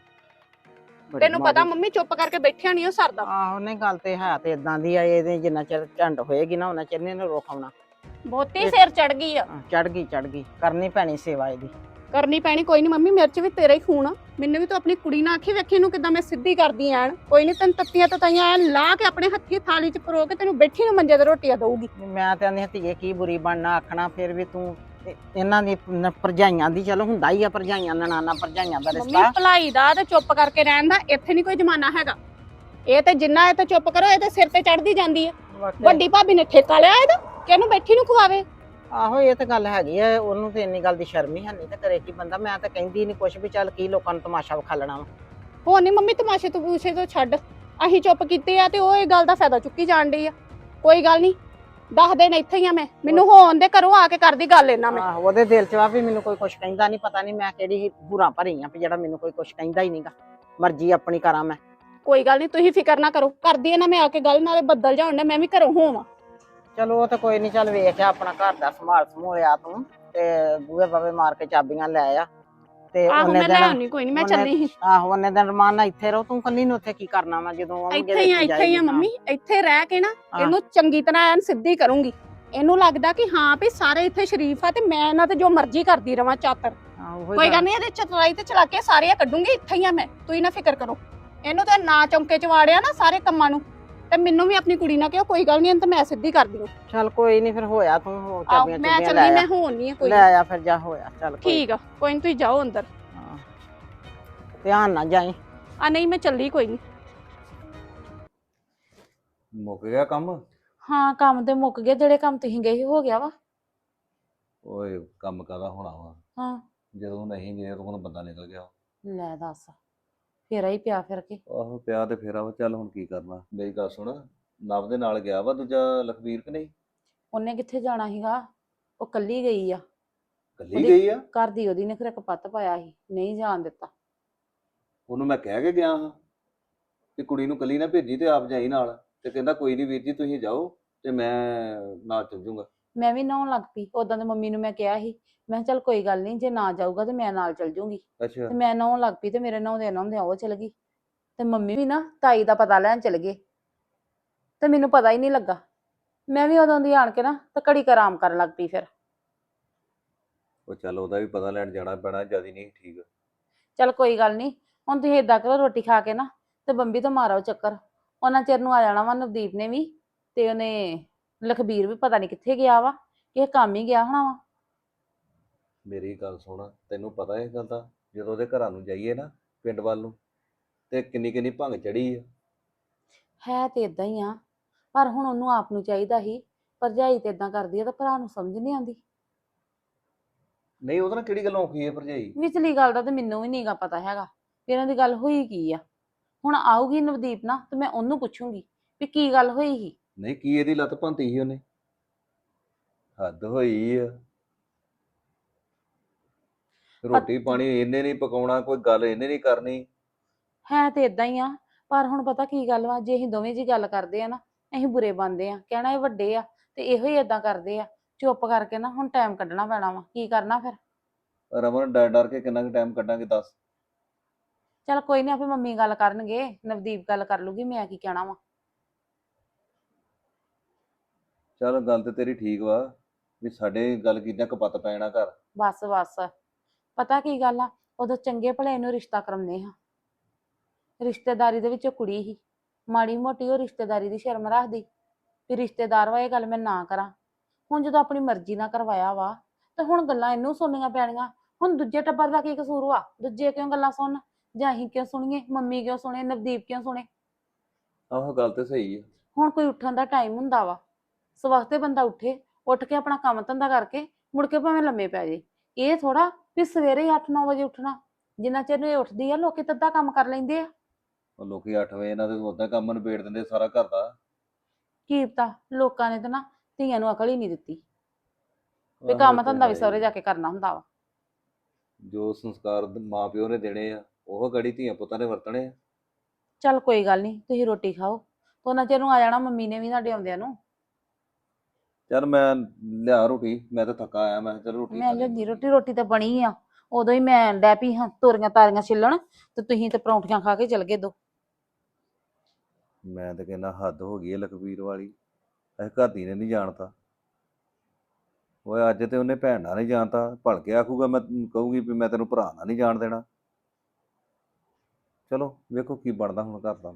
ਬੜੀ ਤੈਨੂੰ ਪਤਾ ਮਾੜੀ- ਮੰਮੀ ਚੁੱਪ ਕਰਕੇ ਬੈਠਿਆ ਨਹੀਂ ਉਹ ਸਰਦਾ। ਆਹੋ ਨਹੀਂ ਗੱਲ ਤੇ ਹੈ ਤੇ ਇਦਾਂ ਦੀ ਆ ਇਹਦੇ ਜਿੰਨਾ ਚਿਰ ਝੰਡ ਹੋਏਗੀ ਨਾ ਉਹਨਾਂ ਚਿਰ ਨੀ ਰੋਕਣਾ ਬਹੁਤੀ ਸਿਰ ਚੜ ਗਈ ਆ। ਚੜ ਗਈ ਚੜ ਗਈ। ਕਰਨੀ ਪੈਣੀ ਸੇਵਾ ਇਹਦੀ। ਕਰਨੀ ਪੈਣੀ ਕੋਈ ਨਹੀਂ ਮੰਮੀ ਮੇਰੇ ਚ ਵੀ ਤੇਰਾ ਹੀ ਖੂਨ ਆ। ਮੈਨੂੰ ਵੀ ਤੂੰ ਆਪਣੀ ਕੁੜੀ ਨਾਲ ਆਖੀ ਵੇਖੀ ਨੂੰ ਕਿਦਾਂ ਮੈਂ ਸਿੱਧੀ ਕਰਦੀ ਆਂ ਕੋਈ ਨਹੀਂ ਤੈਨੂੰ ਤੱਤੀਆਂ ਤਤਾਈਆਂ ਐਨ ਲਾ ਕੇ ਆਪਣੇ ਹੱਥੀ ਥਾਲੀ ਚ ਪਰੋ ਕੇ ਤੈਨੂੰ ਬੈਠੀ ਨੂੰ ਮੰਜੇ ਤੇ ਰੋਟੀਆਂ ਦਊਗੀ। ਮੈਂ ਤੇ ਆਂਦੀ ਧੀਏ ਕੀ ਬੁਰੀ ਬਣਨਾ ਆਖਣਾ ਫਿਰ ਵੀ ਤੂੰ ਇਹ- ਇਹਨਾਂ ਦੀ ਨ- ਭਰਜਾਈਆਂ ਦੀ ਚਲੋ ਹੁੰਦਾ ਹੀ ਆ ਭਰਜਾਈਆਂ ਨਨਾਣਾ ਭਰਜਾਈਆਂ ਦਾ ਮੰਮੀ ਰਿਸ਼ਤਾ। ਭਲਾਈ ਦਾ ਤੇ ਚੁੱਪ ਕਰਕੇ ਰਹਿਣ ਦਾ ਇੱਥੇ ਨਹੀਂ ਕੋਈ ਜ਼ਮਾਨਾ ਹੈਗਾ। ਇਹ ਤੇ ਜਿੰਨਾ ਇਹ ਤੇ ਚੁੱਪ ਕਰੋ ਇਹ ਤੇ ਸਿਰ ਤੇ ਚੜਦੀ ਜਾਂਦੀ ਹੈ ਵੱਡੀ ਭਾਬੀ ਨੇ ਠੇਕਾ ਲਿਆ ਇਹਦਾ? ਕਿ ਇਹਨੂੰ ਬੈਠੀ ਨੂੰ ਖਵਾਵੇ ਆਹੋ ਇਹ ਤਾਂ ਗੱਲ ਹੈਗੀ ਆ ਉਹਨੂੰ ਤੇ ਇੰਨੀ ਗੱਲ ਦੀ ਸ਼ਰਮ ਹੀ ਹੈ ਨਹੀਂ ਤੇ ਕਰੇ ਕੀ ਬੰਦਾ? ਮੈਂ ਤਾਂ ਕਹਿੰਦੀ ਨਹੀਂ ਕੁਛ ਵੀ ਚੱਲ ਕੀ ਲੋਕਾਂ ਨੂੰ ਤਮਾਸ਼ਾ ਵਿਖਾਲਣਾ ਵਾ। ਹੋ ਨਹੀਂ ਮੰਮੀ ਤਮਾਸ਼ੇ ਤੋਂ ਪੂਛੇ ਤੋਂ ਛੱਡ। ਅਸੀਂ ਚੁੱਪ ਕੀਤੇ ਆ ਤੇ ਉਹ ਇਹ ਗੱਲ ਦਾ ਫਾਇਦਾ ਚੁੱਕੀ ਜਾਣ ਡਈ ਆ। ਕੋਈ ਗੱਲ ਨਹੀਂ ਦਸ ਦਿਨ ਇੱਥੇ ਹੀ ਆ ਮੈਂ। ਮੈਨੂੰ ਹੋਣ ਦੇ ਘਰੋਂ ਆ ਕੇ ਕਰਦੀ ਗੱਲ ਇਹਨਾਂ ਮੈਂ। ਆਹੋ ਉਹਦੇ ਦਿਲ 'ਚ ਵਾ ਵੀ ਮੈਨੂੰ ਕੋਈ ਕੁਛ ਕਹਿੰਦਾ ਨਹੀਂ ਪਤਾ ਨਹੀਂ ਮੈਂ ਕਿਹੜੀ ਬੁਰਾ ਭਰੀ ਆ ਵੀ ਜਿਹੜਾ ਮੈਨੂੰ ਕੋਈ ਕੁਛ ਕਹਿੰਦਾ ਹੀ ਨਹੀਂਗਾ। ਮਰਜ਼ੀ ਆਪਣੀ ਕਰਾਂ ਮੈਂ। ਕੋਈ ਗੱਲ ਨਹੀਂ ਤੁਸੀਂ ਫਿਕਰ ਨਾ ਕਰੋ। ਕਰਦੀ ਆ ਨਾ ਮੈਂ ਆ ਕੇ ਗੱਲ ਨਾਲੇ ਬੱਦਲ ਜਾਣ ਨੇ ਮੈਂ ਵੀ ਘਰੋਂ ਹੋਵਾਂ। ਚਲੋ ਉਹ ਤਾਂ ਕੋਈ ਨਹੀਂ ਚੱਲ ਵੇਖਿਆ ਆਪਣਾ ਘਰ ਦਾ ਸੰਭਾਲ ਸਮੂਲਿਆ ਤੂੰ। ਤੇ ਬੂਹੇ ਬਾਵੇ ਮਾਰ ਕੇ ਚਾਬੀਆਂ ਲੈ ਆ। ਤੇ ਆਹੋ ਉਹਨੇ ਮੈਂ ਲੈ ਦਿਨ ਆਉਣੀ ਕੋਈ ਨਹੀਂ ਮੈਂ ਉਹਨੇ- ਚੱਲੀ ਸੀ। ਆਹੋ ਉਹਨੇ ਦਿਨ ਰਮਾਨ ਨਾਲ ਇੱਥੇ ਰਹੋ ਤੂੰ ਕੱਲੀ ਨੂੰ ਉੱਥੇ ਕੀ ਕਰਨਾ ਵਾ ਜਦੋਂ ਆਉਂਗੇ ਇੱਥੇ ਹੀ ਆ ਇੱਥੇ ਹੀ ਆ ਮੰਮੀ ਇੱਥੇ ਰਹਿ ਕੇ ਨਾ ਇਹਨੂੰ ਚੰਗੀ ਤਰ੍ਹਾਂ ਐਨ ਸਿੱਧੀ ਕਰੂੰਗੀ। ਇਹਨੂੰ ਲੱਗਦਾ ਕਿ ਹਾਂ ਵੀ ਸਾਰੇ ਇੱਥੇ ਸ਼ਰੀਫ ਆ ਤੇ ਮੈਂ ਇਹਨਾਂ ਤੇ ਜੋ ਮਰਜ਼ੀ ਕਰਦੀ ਰਵਾਂ ਚਾਤਰ। ਕੋਈ ਗੱਲ ਨਹੀਂ ਇਹਦੇ ਚਤਰਾਈ ਤੇ ਚਲਾ ਕੇ ਸਾਰੀਆਂ ਕੱਢੂੰਗੀ ਇੱਥੇ ਹੀ ਆ ਮੈਂ ਤੁਸੀਂ ਨਾ ਫਿਕਰ ਕਰੋ। ਇਹਨੂੰ ਤਾਂ ਨਾ ਚੌਂਕੇ ਚ ਵਾੜਿਆ ਨਾ ਸਾਰੇ ਕੰਮਾਂ ਨੂੰ। ਤੇ ਮੈਨੂੰ ਵੀ ਆਪਣੀ ਕੁੜੀ ਨਾਲ ਕਿਹਾ ਕੋਈ ਗੱਲ ਨਹੀਂ ਤਾਂ ਮੈਂ ਸਿੱਧੀ ਕਰਦੀ ਹਾਂ ਚੱਲ ਕੋਈ ਨਹੀਂ ਫਿਰ ਹੋਇਆ ਤੂੰ ਹੋ ਚਾਬੀਆਂ ਮੈਂ ਚੁਬੀਆਂ ਚੱਲੀ ਲੈ ਮੈਂ ਆ। ਹੋਣ ਨਹੀਂ ਕੋਈ। ਲੈ ਆ ਫਿਰ ਜਾ ਹੋਇਆ ਚੱਲ ਕੋਈ ਠੀਕ ਆ ਕੋਈ ਨਹੀਂ ਤੁਸੀਂ ਜਾਓ ਅੰਦਰ। ਹਾਂ। ਧਿਆਨ ਨਾਲ ਜਾਈ। ਆ ਨਹੀਂ ਮੈਂ ਚੱਲੀ ਕੋਈ ਨਹੀਂ ਮੁੱਕ ਗਿਆ ਕੰਮ? ਹਾਂ ਕੰਮ ਤੇ ਮੁੱਕ ਗਏ ਜਿਹੜੇ ਕੰਮ ਤੁਸੀਂ ਗਏ ਸੀ ਹੋ ਗਿਆ ਵਾ। ਓਏ ਕੰਮ ਕਾਦਾ ਹੋਣਾ ਵਾ? ਹਾਂ। ਜਦੋਂ ਨਹੀਂ ਗਏ ਉਦੋਂ ਹੁਣ ਬੰਦਾ ਨਿਕਲ ਗਿਆ। ਲੈ ਦੱਸ। ਫੇਰਾ ਹੀ ਪਿਆ ਫਿਰ ਕੇ। ਆਹੋ ਪਿਆ ਤੇ ਫੇਰ ਆ ਚੱਲ ਹੁਣ ਕੀ ਕਰਨਾ। ਮੇਰੀ ਗੱਲ ਸੁਣ ਨਵ ਦੇ ਨਾਲ ਗਿਆ ਵਾ ਦੂਜਾ ਲਖਬੀਰ ਕਿ ਨਹੀਂ? ਉਹਨੇ ਕਿੱਥੇ ਜਾਣਾ ਸੀਗਾ? ਉਹ ਕੱਲੀ ਗਈ ਆ। ਕੱਲੀ ਉਹਦੀ- ਗਈ ਆ? ਘਰ ਦੀ ਉਹਦੀ ਨੇ ਫਿਰ ਕਪੱਤ ਪਾਇਆ ਸੀ ਨਹੀਂ ਜਾਣ ਦਿੱਤਾ। ਉਹਨੂੰ ਮੈਂ ਕਹਿ ਕੇ ਗਿਆ ਹਾਂ ਕਿ ਕੁੜੀ ਨੂੰ ਕੱਲੀ ਨਾ ਭੇਜੀ ਤੇ ਆਪ ਜਾਈ ਨਾਲ। ਤੇ ਕਹਿੰਦਾ ਕੋਈ ਨਹੀਂ ਵੀਰ ਜੀ ਤੁਸੀਂ ਜਾਓ ਤੇ ਮੈਂ ਨਾਲ ਚੱਲ ਜਾਊਂਗਾ ਮੈਂ ਵੀ ਨਹਾਉਣ ਲੱਗ ਪਈ। ਉਦਾਂ ਤੇ ਮੰਮੀ ਨੂੰ ਮੈਂ ਕਿਹਾ ਸੀ ਮੈਂ ਕਿਹਾ ਚੱਲ ਕੋਈ ਗੱਲ ਨਹੀਂ ਜੇ ਨਾ ਜਾਊਗਾ ਤੇ ਮੈਂ ਨਾਲ ਚੱਲ ਜੂੰਗੀ। ਅੱਛਾ। ਤੇ ਮੈਂ ਨਹਾਉਣ ਲੱਗ ਪਈ ਤੇ ਮੇਰੇ ਨਹਾਉਂਦੇ ਨਹਾਉਂਦੇ ਉਹ ਚਲ ਗਈ। ਤੇ ਮੰਮੀ ਵੀ ਨਾ ਤਾਈ ਦਾ ਪਤਾ ਲੈਣ ਚਲ ਗਏ। ਤੇ ਮੈਨੂੰ ਪਤਾ ਹੀ ਨਹੀਂ ਲੱਗਾ। ਮੈਂ ਵੀ ਉਦੋਂ ਦੀ ਆਣ ਕੇ ਨਾ ਤੇ ਘੜੀ ਕੁ ਆਰਾਮ ਕਰਨ ਲੱਗ ਪਈ ਫਿਰ। ਉਹ ਚੱਲ ਉਹਦਾ ਵੀ ਪਤਾ ਲੈਣ ਜਾਣਾ ਪੈਣਾ ਜਿਆਦੀ ਨਹੀਂ ਠੀਕ। ਚੱਲ ਕੋਈ ਗੱਲ ਨਹੀਂ ਹੁਣ ਤੁਸੀਂ ਏਦਾਂ ਕਰੋ ਰੋਟੀ ਖਾ ਕੇ ਨਾ ਤੇ ਬੰਬੀ ਤੋਂ ਮਾਰੋ ਚੱਕਰ। ਉਹਨਾਂ ਚਿਰ ਨੂੰ ਆ ਜਾਣਾ ਵਾ ਨਵਦੀਪ ਨੇ ਵੀ ਤੇ ਉਹਨੇ ਲਖਬੀਰ ਵੀ ਪਤਾ ਨਹੀਂ ਕਿੱਥੇ ਗਿਆ ਵਾ ਕਿਸੇ ਕੰਮ ਹੀ ਗਿਆ ਹੋਣਾ ਵਾ। ਮੇਰੀ ਗੱਲ ਸੁਣ ਤੈਨੂੰ ਪਤਾ ਇਹ ਗੱਲ ਦਾ ਜਦੋਂ ਉਹਦੇ ਘਰਾਂ ਨੂੰ ਜਾਈਏ ਨਾ ਪਿੰਡ ਵੱਲ ਨੂੰ ਤੇ ਕਿੰਨੀ ਕਿੰਨੀ ਭੰਗ ਚੜੀ ਆ। ਹੈ ਤੇ ਇਦਾਂ ਹੀ ਆ ਪਰ ਹੁਣ ਉਹਨੂੰ ਆਪ ਨੂੰ ਚਾਹੀਦਾ ਸੀ ਭਰਜਾਈ ਤੇ ਇਦਾਂ ਕਰਦੀ ਆ ਤਾਂ ਭਰਾ ਨੂੰ ਸਮਝ ਨਹੀਂ ਆਉਂਦੀ। ਨਹੀਂ ਉਹਦੇ ਨਾਲ ਕਿਹੜੀ ਗੱਲੋਂ ਔਖੀ ਹੈ ਭਰਜਾਈ? ਵਿਚਲੀ ਗੱਲ ਦਾ ਤੇ ਮੈਨੂੰ ਵੀ ਨਹੀਂਗਾ ਪਤਾ ਹੈਗਾ ਵੀ ਇਹਨਾਂ ਦੀ ਗੱਲ ਹੋਈ ਕੀ ਆ। ਹੁਣ ਆਊਗੀ ਨਵਦੀਪ ਨਾ ਤੇ ਮੈਂ ਉਹਨੂੰ ਪੁੱਛੂੰਗੀ ਵੀ ਕੀ ਗੱਲ ਹੋਈ ਸੀ। ਨਹੀਂ ਕੀ ਇਹਦੀ ਲੱਤ ਭੰਤੀ ਸੀ ਉਹਨੇ? ਹੱਦ ਹੋਈ ਆ। ਰੋਟੀ ਪਾਣੀ ਇਹਨੇ ਨਹੀਂ ਪਕਾਉਣਾ ਕੋਈ ਗੱਲ ਇਹਨੇ ਨਹੀਂ ਕਰਨੀ। ਹੈ ਤੇ ਇਦਾਂ ਹੀ ਆ ਪਰ ਹੁਣ ਪਤਾ ਕੀ ਗੱਲ ਵਾ ਜੇ ਅਸੀਂ ਦੋਵੇਂ ਜੀ ਗੱਲ ਕਰਦੇ ਆ ਨਾ ਅਸੀਂ ਬੁਰੇ ਬਣਦੇ ਆ ਕਹਿਣਾ ਇਹ ਵੱਡੇ ਆ ਤੇ ਇਹੋ ਹੀ ਇਦਾਂ ਕਰਦੇ ਆ ਚੁੱਪ ਕਰਕੇ ਨਾ ਹੁਣ ਟਾਈਮ ਕੱਢਣਾ ਪੈਣਾ ਵਾ ਕੀ ਕਰਨਾ ਫਿਰ? ਰਮਨ ਡਰ ਡਰ ਕੇ ਕਿੰਨਾ ਕੁ ਟਾਈਮ ਕੱਢਾਂਗੇ ਦੱਸ। ਚਲ ਕੋਈ ਨਹੀਂ ਆਪੇ ਮੰਮੀ ਗੱਲ ਕਰਨਗੇ ਨਵਦੀਪ ਗੱਲ ਕਰ ਲੂਗੀ ਮੈਂ ਕੀ ਕਹਿਣਾ ਵਾ। ਚੱਲ ਗੱਲ ਤੇ ਤੇਰੀ ਠੀਕ ਵਾ ਵੀ ਸਾਡੇ ਗੱਲ ਕੀਤਿਆਂ ਕਪੱਤ ਪੈ ਜਾਣਾ ਘਰ। ਬਸ ਬਸ। ਪਤਾ ਕੀ ਗੱਲ ਆ? ਉਦੋਂ ਚੰਗੇ ਭਲੇ ਨੂੰ ਰਿਸ਼ਤਾ ਕਰਾਉਂਦੇ ਹਾਂ। ਰਿਸ਼ਤੇਦਾਰੀ ਦੇ ਵਿੱਚ ਕੁੜੀ ਸੀ। ਮਾੜੀ ਮੋਟੀ ਉਹ ਰਿਸ਼ਤੇਦਾਰੀ ਦੀ ਸ਼ਰਮ ਰੱਖਦੀ ਵੀ ਰਿਸ਼ਤੇਦਾਰ ਵਾ ਇਹ ਗੱਲ ਮੈਂ ਨਾ ਕਰਾਂ। ਹੁਣ ਜਦੋਂ ਆਪਣੀ ਮਰਜ਼ੀ ਨਾਲ ਕਰਵਾਇਆ ਵਾ ਤੇ ਹੁਣ ਗੱਲਾਂ ਇਹਨੂੰ ਸੁਣਨੀਆਂ ਪੈਣੀਆਂ। ਹੁਣ ਦੂਜੇ ਟੱਬਰ ਦਾ ਕੀ ਕਸੂਰ ਵਾ? ਦੂਜੇ ਕਿਉਂ ਗੱਲਾਂ ਸੁਣਨ? ਜਾਂ ਅਸੀਂ ਕਿਉਂ ਸੁਣੀਏ? ਮੰਮੀ ਕਿਉਂ ਸੁਣੇ? ਨਵਦੀਪ ਕਿਉਂ ਸੁਣੇ? ਆਹੋ ਗੱਲ ਤੇ ਸਹੀ ਆ। ਹੁਣ ਕੋਈ ਉੱਠਣ ਦਾ ਟਾਈਮ ਹੁੰਦਾ ਵਾ। ਸਵਖਤੇ ਬੰਦਾ ਉੱਠੇ ਉੱਠ ਕੇ ਆਪਣਾ ਕੰਮ ਧੰਦਾ ਕਰਕੇ ਮੁੜ ਕੇ ਭਾਵੇਂ ਲੰਮੇ ਪੈ ਜੇ। ਇਹ ਥੋੜਾ ਵੀ ਸਵੇਰੇ ਹੀ 8-9 ਵਜੇ ਉੱਠਣਾ ਜਿੰਨਾ ਚਿਰ ਨੂੰ ਇਹ ਉੱਠਦੀ ਆ ਲੋਕੀ ਤਾਂ ਅੱਧਾ ਕੰਮ ਕਰ ਲੈਂਦੇ ਆ। ਉਹ ਲੋਕੀ 8 ਵਜੇ ਇਹਨਾਂ ਦੇ ਉਦਾਂ ਕੰਮ ਨਿਬੇੜ ਦਿੰਦੇ ਸਾਰਾ ਘਰ ਦਾ। ਕੀ ਪਤਾ ਲੋਕਾਂ ਨੇ ਤਾਂ ਨਾ ਧੀਆਂ ਨੂੰ ਅਕਲ ਹੀ ਨਹੀਂ ਦਿੱਤੀ। ਵੀ ਕੰਮ ਧੰਦਾ ਵੀ ਸਹੁਰੇ। ਜਾ ਕੇ ਕਰਨਾ ਹੁੰਦਾ ਵਾ। ਜੋ ਸੰਸਕਾਰ ਮਾਂ ਪਿਓ ਨੇ ਦੇਣੇ ਆ ਉਹ ਗੜੀ ਧੀਆਂ ਪੁੱਤਾਂ ਨੇ ਵਰਤਣੇ ਆ? ਚੱਲ ਕੋਈ ਗੱਲ ਨਹੀਂ ਤੁਸੀਂ ਰੋਟੀ ਖਾਓ। ਤੇ ਉਹਨਾਂ ਚਿਰ ਨੂੰ ਆ ਜਾਣਾ ਮੰਮੀ ਨੇ ਵੀ ਸਾਡੇ ਆਉਂਦਿਆਂ ਨੂੰ। ਚੱਲ ਮੈਂ ਲਿਆ ਰੋਟੀ ਮੈਂ ਤਾਂ ਥੱਕਾ ਆਇਆ ਮੈਂ ਚੱਲ ਰੋਟੀ ਮੈਂ ਖਾ। ਲਿਆਂਦੀ ਰੋਟੀ ਰੋਟੀ ਤਾਂ ਬਣੀ ਆ। ਉਦੋਂ ਹੀ ਮੈਂ ਡੈ ਪਈ ਹਾਂ ਤੋਰੀਆਂ ਤਾਰੀਆਂ ਛਿੱਲਣ ਤੇ ਤੁਸੀਂ ਤੇ ਪਰੌਂਠੀਆਂ ਖਾ ਕੇ ਚਲ ਗਏ ਦੋ। ਮੈਂ ਤਾਂ ਕਹਿੰਦਾ ਹੱਦ ਹੋ ਗਈ ਹੈ ਲਖਬੀਰ ਵਾਲੀ ਇਹ ਘਰ ਦੀ ਨੇ ਨਹੀਂ ਜਾਣਤਾ ਓਏ ਅੱਜ ਤੇ ਉਹਨੇ ਭੈਣ ਨਾਲ ਨਹੀਂ ਜਾਣਤਾ ਭਲਕੇ ਆਖੂਗਾ ਮੈਂ ਤੈਨੂੰ ਕਹੂਗੀ ਵੀ ਮੈਂ ਤੈਨੂੰ ਭਰਾ ਨਾਲ ਨਹੀਂ ਜਾਣ ਦੇਣਾ। ਚਲੋ ਵੇਖੋ ਕੀ ਬਣਦਾ ਹੁਣ ਘਰ ਦਾ।